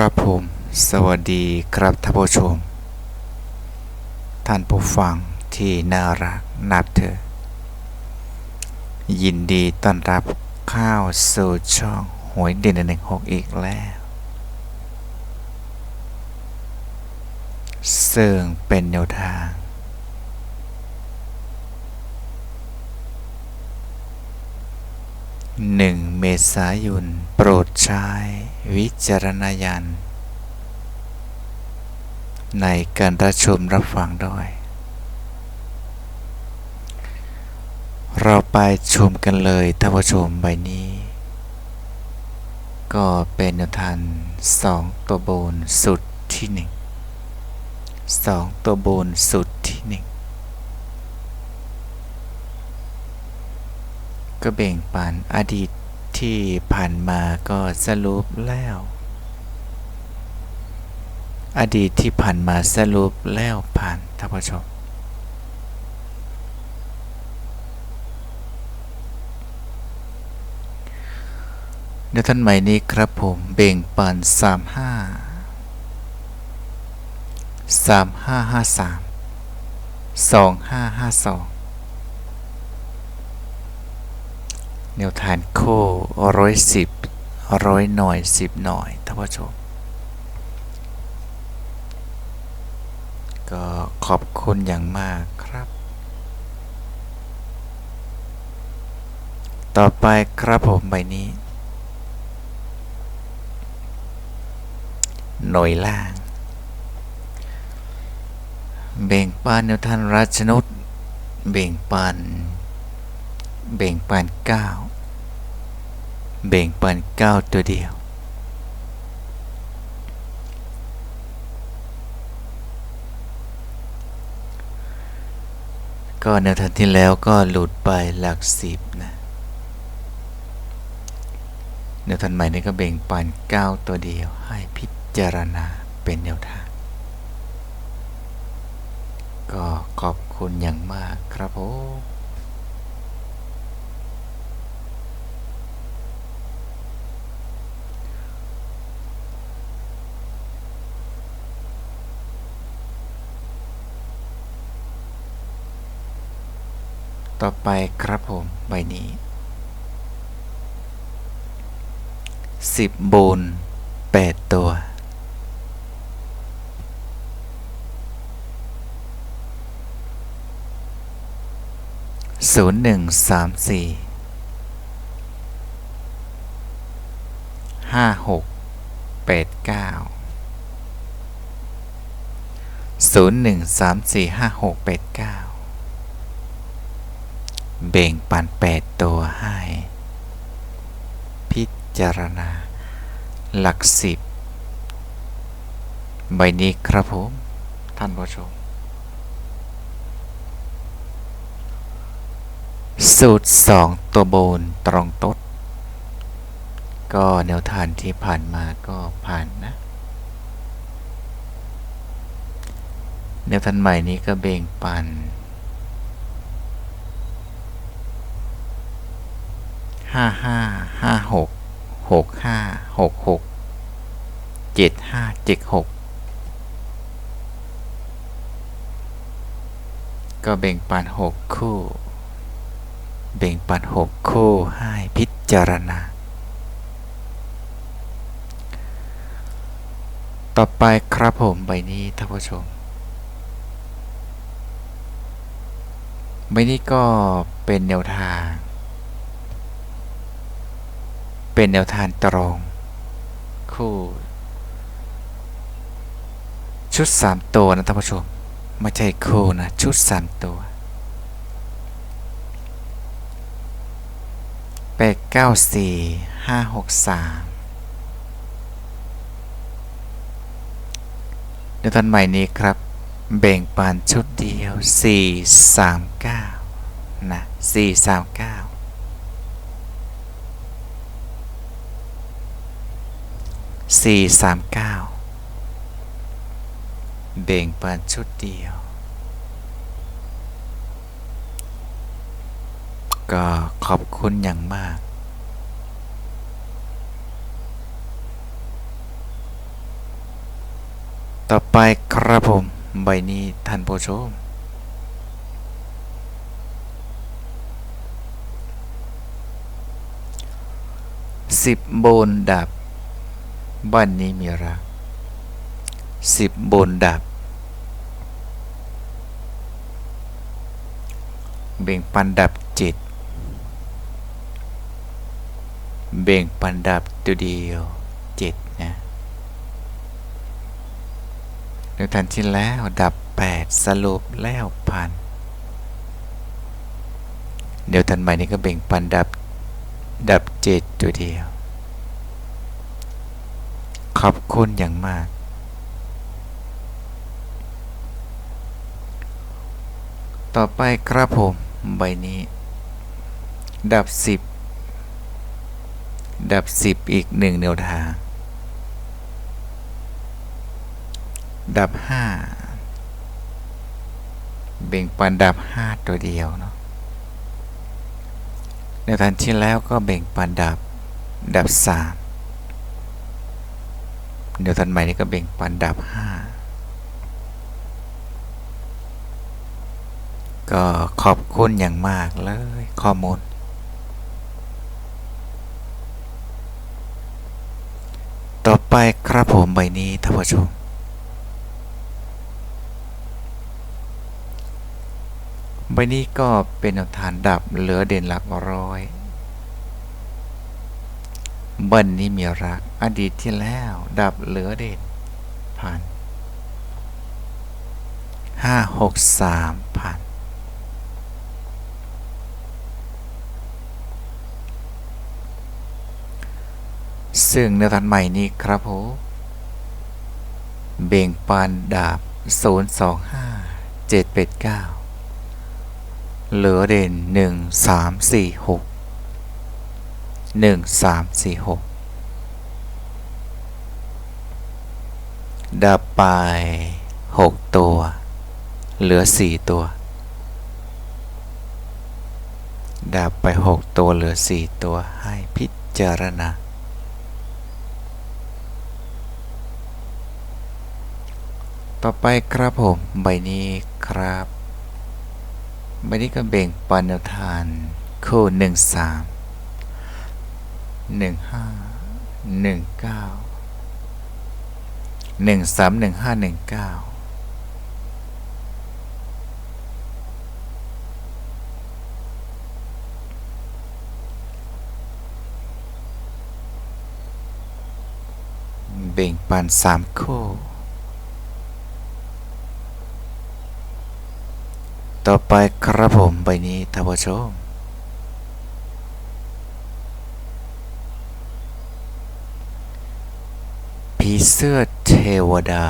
ครับผม สวัสดีครับท่านผู้ชม ท่านผู้ฟังที่น่ารักนับเธอ ยินดีต้อนรับข้าวสู่ช่องหวยเด่นหนึ่งหกอีกแล้ว ซึ่งเป็นแนวทาง หนึ่งเมษายน โปรดใช้ วิจารณญาณในการรับชมรับฟังด้วย เราไปชมกันเลยท่านผู้ชมใบนี้ ก็เป็นทางสองตัวบนสุดที่หนึ่งสองตัวบนสุดที่หนึ่ง ก็แบ่งปันอดีตที่ผ่านมาก็สรุปแล้ว อดีตที่ผ่านมาสรุปแล้วผ่านท่านผู้ชมในท่านใหม่นี้ครับผมเบ่งปันสามห้าสามห้าห้าสามสองห้าห้าสอง แนวทานโค้ร้อยสิบร้อยหน่อยสิบหน่อยท่านผู้ชมก็ขอบคุณอย่างมากครับ ต่อไปครับผมใบนี้ หน่วยล่าง เบ่งปานแนวทานราชนุษเบ่งปาน เบ่งปานเก้าเบ่งปันเก้าตัวเดียว ก็ในทันที่แล้วก็หลุดไปหลักสิบนะในทันใหม่นี้ก็เบ่งปันเก้าตัวเดียวให้พิจารณาเป็นแนวทาง ก็ขอบคุณอย่างมากครับผม ต่อไปครับผมใบนี้สิบบูนแปดตัว ศูนย์หนึ่งสามสี่ห้าหกแปดเก้าศูนย์หนึ่งสามสี่ห้าหกแปดเก้า เบ่งปันแปดตัวให้ พิจารณา หลักสิบใบนี้ครับผม ท่านผู้ชม สูตรสองตัวบนตรงตด ก็แนวทานที่ผ่านมาก็ผ่านนะ แนวทานใหม่นี้ก็เบ่งปัน ห้าห้าห้าหกหกห้าหกหกเจ็ดห้าเจ็ดหกก็แบ่งปันหกคู่ แบ่งปันหกคู่ให้พิจารณา ต่อไปครับผมใบนี้ท่านผู้ชม ใบนี้ก็เป็นแนวทาง เป็นแนวทางตรงคู่ ชุด 3 ตัวนะท่านผู้ชม ไม่ใช่คู่นะ ชุด 3 ตัวแปดเก้าสี่ห้าหกสามเดี๋ยวตอนใหม่นี้ครับ แบ่งปันชุดเดียว 439 นะ 439สี่สามเก้าเบ่งปันชุดเดียว ก็ขอบคุณอย่างมาก ต่อไปครับผม ใบนี้ท่านผู้ชมสิบบนดับ บ้านนี้มีรักสิบบนดับ เบ่งปันดับจิตเบ่งปันดับตัวเดียวจิตนะในทันที่แล้วดับแปดสรุปแล้วพัน เดี๋ยวทันใหม่นี้ก็เบ่งปันดับดับเจ็ดตัวเดียว ขอบคุณอย่างมาก ต่อไปครับผม ใบนี้ ดับสิบดับสิบอีกหนึ่งแนวทาง ดับห้าเบ่งปันดับห้าตัวเดียวเนาะในทันที่แล้วก็เบ่งปันดับ ดับสาม เดี๋ยวทันใหม่นี้ก็เบ่งปันดับห้าก็ขอบคุณอย่างมากเลยข้อมูล ต่อไปครับผมใบนี้ท่านผู้ชม ใบนี้ก็เป็นแนวทานดับเหลือเด่นหลักร้อย เบิ้ลนี้มีรัก อดีตที่แล้ว ดับเหลือเด่นผ่านห้าหกสามผ่านซึ่งแนวทางใหม่นี้ครับผมเบ่งปานดาบ 025 789 เหลือเด่น 1 3 4 6 1 3 4 6ดับไป6ตัว เหลือ4ตัว ดับไป6ตัวเหลือ4ตัวให้พิจารณาต่อไปครับผมใบนี้ครับใบนี้ก็เบ่งปันแนวทานคู่หนึ่งสาม หนึ่งห้าหนึ่งเก้าหนึ่งสามหนึ่งห้าหนึ่งเก้าเบ่งปันสามคู่ ต่อไปครับผมใบนี้ท่านผู้ชม ผี เสื้อเทวดา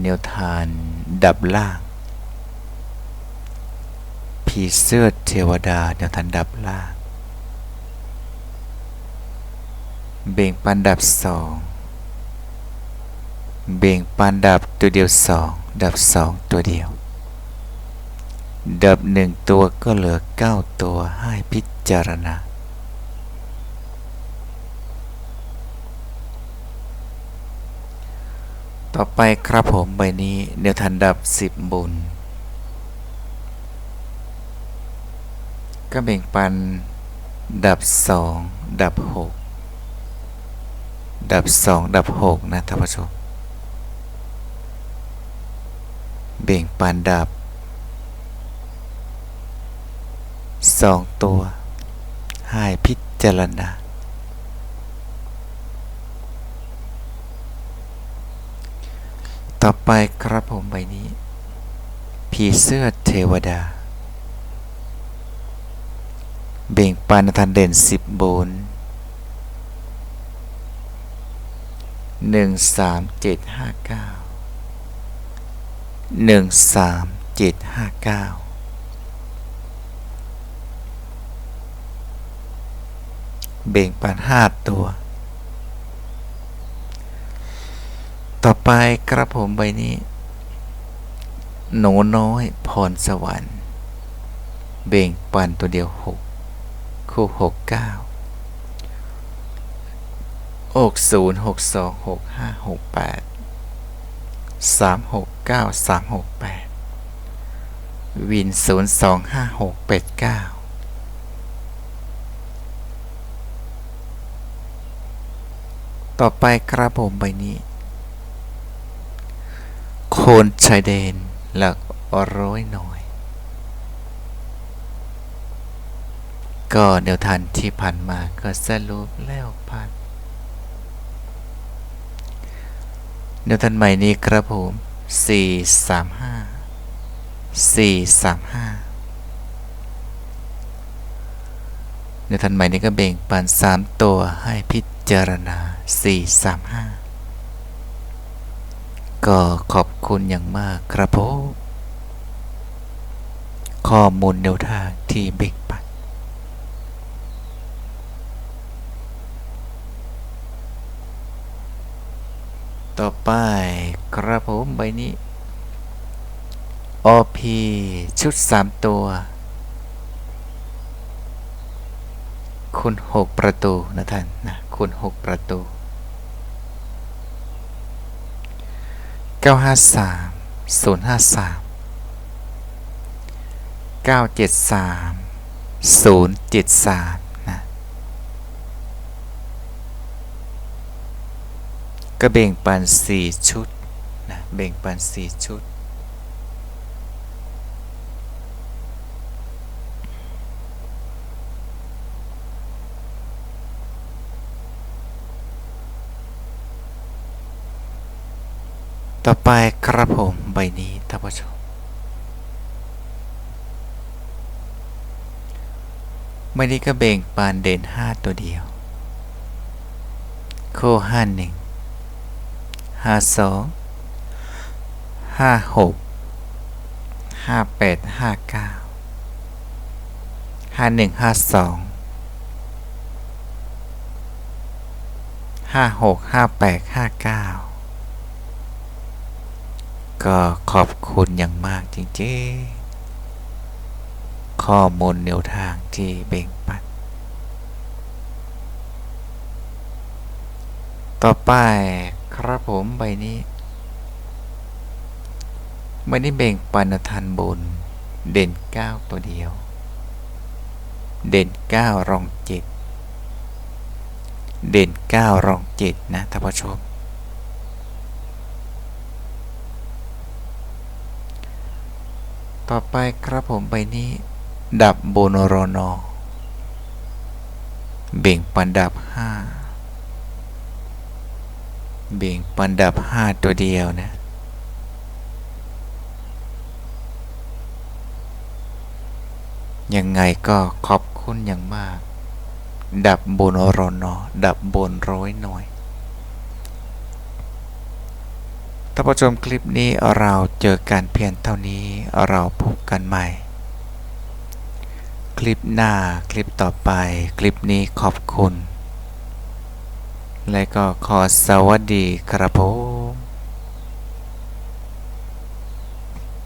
แนวทานดับล่าง ผีเสื้อเทวดาแนวทานดับล่าง เบ่งปันดับสอง เบ่งปันดับตัวเดียวสอง ดับสองตัวเดียว ดับหนึ่งตัวก็เหลือเก้าตัวให้พิจารณา ต่อไปครับผมใบนี้เดี๋ยวทันดับสิบบุญ ก็แบ่งปัน ดับสองดับหกดับสองดับหกนะท่านผู้ชมเบ่งปันดับสองตัว ให้พิจารณา ต่อไปครับผมใบนี้ ผีเสื้อเทวดา เบ่งปันทันเด่นสิบบุญหนึ่งสามเจ็ดห้าเก้าหนึ่งสามเจ็ดห้าเก้าเบ่งปันห้าตัว ต่ อไปกระผมใบนี้ หนูน้อยพรสวรรค์ เบ่งปันตัวเดียวหกคู่หกเก้าหกศูนย์หกสองหกห้าหกแปดสามหกเก้าสามหกแปดวินศูนย์สองห้าหกแปดเก้าต่อไปครับผมใบนี้ โคนชายแดนหลักร้อยหน่อย ก็แนวทางที่ผ่านมาก็สรุปแล้วผ่านแนวทางใหม่นี้ครับผม 4 3 5 4 3 5แนวทางใหม่นี้ก็แบ่งปัน3ตัวให้พิจารณา 4 3 5 ก็ขอบ คุณอย่างมากครับผมข้อมูลแนวทางที่แบ่งปันต่อไปครับผมใบนี้ OP ชุด 3 ตัว คุณ 6 ประตูนะท่านนะคุณ 6 ประตู 953 053 973 073นะก็แบ่งปัน 4 ชุดนะแบ่งปัน 4 ชุด ต่อไปครับผมใบนี้ท่านผู้ชมใบนี้ก็แบ่งปันเด่น5ตัวเดียว โคห้าหนึ่งห้าสองห้าหกห้าแปดห้าเก้าห้าหนึ่งห้าสองห้าหกห้าแปดห้าเก้า ก็ขอบคุณอย่างมากจริงๆ ข้อมูลแนวทางที่แบ่งปัน ต่อไปครับผมใบนี้ใบนี้แบ่งปันทันบน เด่น 9 ตัวเดียว เด่น 9 รอง 7 เด่น 9 รอง 7 นะท่านผู้ชม ต่อไปครับผมใบนี้ ดับโบนรนอเบ่งปันดับ5เบ่งปันดับ5ตัวเดียวนะ ยังไงก็ขอบคุณอย่างมาก ดับบนรอนอดับบนร้อยหน่อย ท่านผู้ชมคลิปนี้เราเจอกันเพียงเท่านี้เราพบกันใหม่ คลิปหน้าคลิปต่อไป คลิปนี้ขอบคุณ และก็ขอสวัสดีครับผม